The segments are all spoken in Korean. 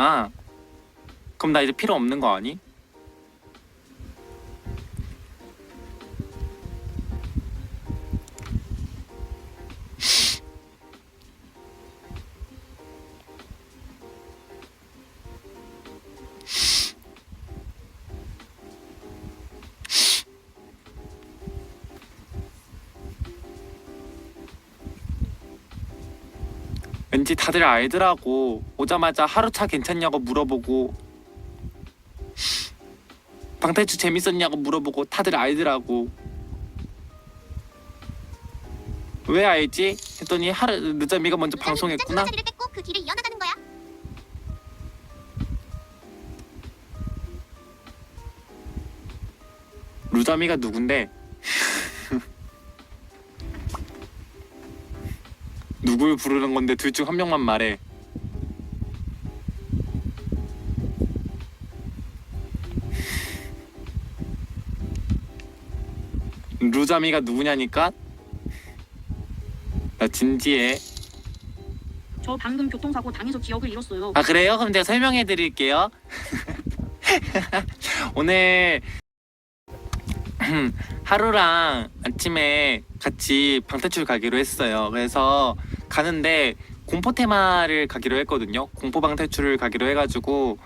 아 그럼 나 이제 필요 없는 거 아니? 왠지 다들 알더라고. 오자마자 하루차 괜찮냐고 물어보고 방탈출 재밌었냐고 물어보고 다들 알더라고. 왜 알지? 했더니 하루 늦잠이가 먼저 방송했구나. 자리를 뺏고 그 길을 이어나가는 거야. 루자미가 누군데? 누굴 부르는 건데 둘 중 한 명만 말해. 루자미가 누구냐니까? 나 진지해. 저 방금 교통사고 당해서 기억을 잃었어요. 아 그래요? 그럼 제가 설명해 드릴게요. 오늘 하루랑 아침에 같이 방탈출 가기로 했어요. 그래서 가는데 공포 테마를 가기로 했거든요. 공포 방 탈출을 가기로 해가지고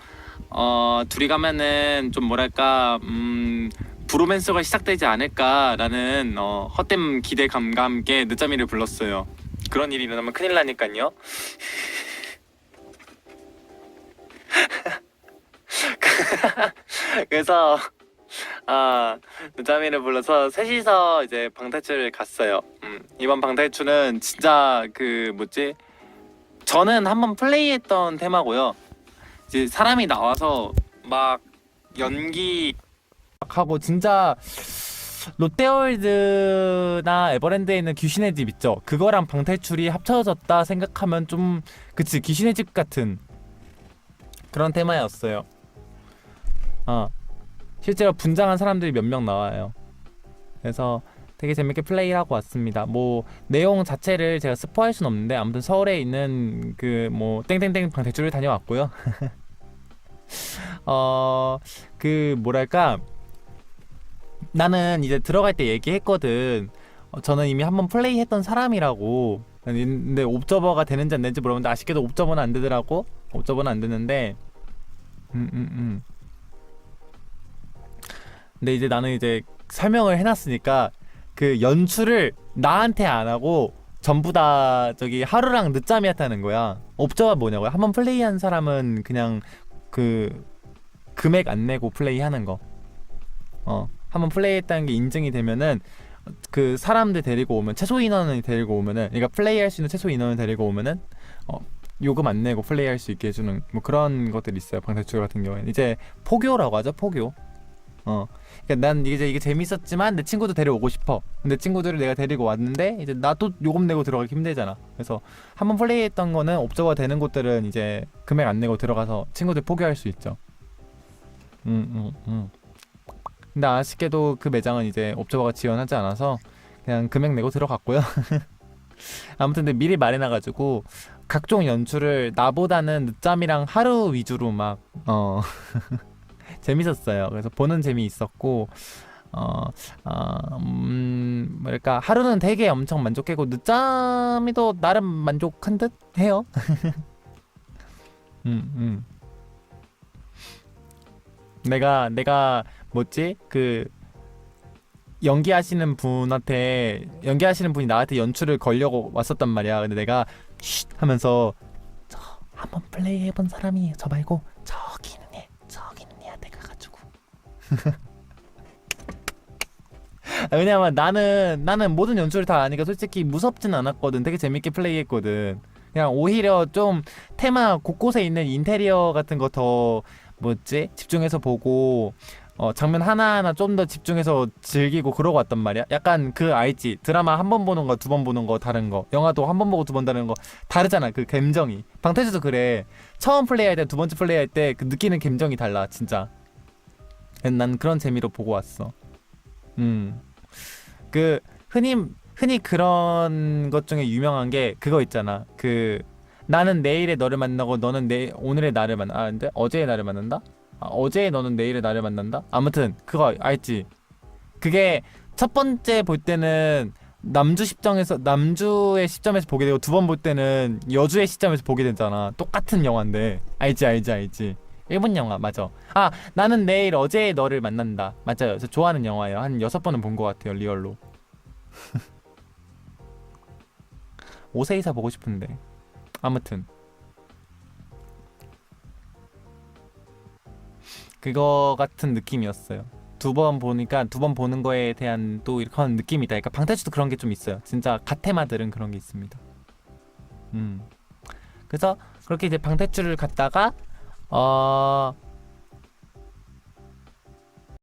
어 둘이 가면은 좀 뭐랄까 음 브로맨스가 시작되지 않을까라는 어, 헛된 기대감과 함께 늦잠이를 불렀어요. 그런 일이 일어나면 큰일 나니까요. 그래서 아 늦잠이를 불러서 셋이서 이제 방탈출을 갔어요. 음, 이번 방탈출은 진짜 그 뭐지? 저는 한번 플레이했던 테마고요. 이제 사람이 나와서 막 연기 막 하고 진짜 롯데월드나 에버랜드에 있는 귀신의 집 있죠. 그거랑 방탈출이 합쳐졌다 생각하면 좀 그치 귀신의 집 같은 그런 테마였어요. 어 실제로 분장한 사람들이 몇 명 나와요. 그래서 되게 재밌게 플레이하고 왔습니다. 뭐 내용 자체를 제가 스포할 순 없는데 아무튼 서울에 있는 그 뭐 땡땡땡 방탈출을 다녀왔고요. 어 그 뭐랄까 나는 이제 들어갈 때 얘기했거든. 어, 저는 이미 한번 플레이했던 사람이라고. 근데 옵저버가 되는지 안 되는지 물어봤는데 아쉽게도 옵저버는 안 되더라고. 옵저버는 안 되는데. 음, 음, 음. 근데 이제 나는 이제 설명을 해놨으니까 그 연출을 나한테 안 하고 전부 다 저기 하루랑 늦잠이 했다는 거야. 옵저가 뭐냐고요? 한번 플레이한 사람은 그냥 그 금액 안 내고 플레이하는 거. 어, 한번 플레이했다는 게 인증이 되면은 그 사람들 데리고 오면 최소 인원을 데리고 오면은 그러니까 플레이할 수 있는 최소 인원을 데리고 오면은 어, 요금 안 내고 플레이할 수 있게 해주는 뭐 그런 것들이 있어요. 방탈출 같은 경우에는 이제 포교라고 하죠. 포교. 어, 그러니까 난 이제 이게 재밌었지만 내 친구도 데려오고 싶어. 근데 친구들을 내가 데리고 왔는데 이제 나도 요금 내고 들어가기 힘들잖아. 그래서 한번 플레이했던 거는 옵저가 되는 곳들은 이제 금액 안 내고 들어가서 친구들 포교할 수 있죠. 음, 음, 음. 근데 아쉽게도 그 매장은 이제 옵저버가 지원하지 않아서 그냥 금액 내고 들어갔고요. 아무튼 근데 미리 말해놔가지고 각종 연출을 나보다는 늦잠이랑 하루 위주로 막 어. 재밌었어요. 그래서 보는 재미 있었고 어, 어, 음, 뭐랄까 하루는 되게 엄청 만족했고 늦잠이도 나름 만족한 듯 해요. 음, 음. 내가 내가 뭐지 그 연기하시는 분한테 연기하시는 분이 나한테 연출을 걸려고 왔었단 말이야. 근데 내가 쉿 하면서 저 한번 플레이 해본 사람이 저 말고 저기 있는 애한테 가가지고 아, 왜냐면 나는 나는 모든 연출을 다 아니까 솔직히 무섭진 않았거든. 되게 재밌게 플레이했거든. 그냥 오히려 좀 테마 곳곳에 있는 인테리어 같은 거 더 뭐지? 집중해서 보고 어, 장면 하나하나 좀 더 집중해서 즐기고 그러고 왔단 말이야. 약간 그 알지? 드라마 한 번 보는 거 두 번 보는 거 다른 거. 영화도 한 번 보고 두 번 다른 거. 다르잖아 그 감정이. 방탈출도 그래. 처음 플레이할 때 두 번째 플레이할 때 그 느끼는 감정이 달라 진짜 난 그런 재미로 보고 왔어 음 그 흔히 흔히 그런 것 중에 유명한 게 그거 있잖아 그 나는 내일의 너를 만나고 너는 내 오늘의 나를 만나. 아 근데 어제의 나를 만난다? 아, 어제의 너는 내일의 나를 만난다? 아무튼 그거 알지? 그게 첫 번째 볼 때는 남주 시점에서 남주의 시점에서 보게 되고 두 번 볼 때는 여주의 시점에서 보게 되잖아. 똑같은 영화인데 알지 알지 알지. 일본 영화 맞아. 아 나는 내일 어제의 너를 만난다. 맞아요. 저 좋아하는 영화예요. 한 여섯 번은 본 것 같아요 리얼로. 오세이사 보고 싶은데. 아무튼 그거 같은 느낌이었어요. 두 번 보니까 두 번 보는 거에 대한 또 이렇게 하는 느낌이 있다. 그러니까 방탈출도 그런 게 좀 있어요. 진짜 가테마들은 그런 게 있습니다. 음. 그래서 그렇게 이제 방탈출을 갔다가 어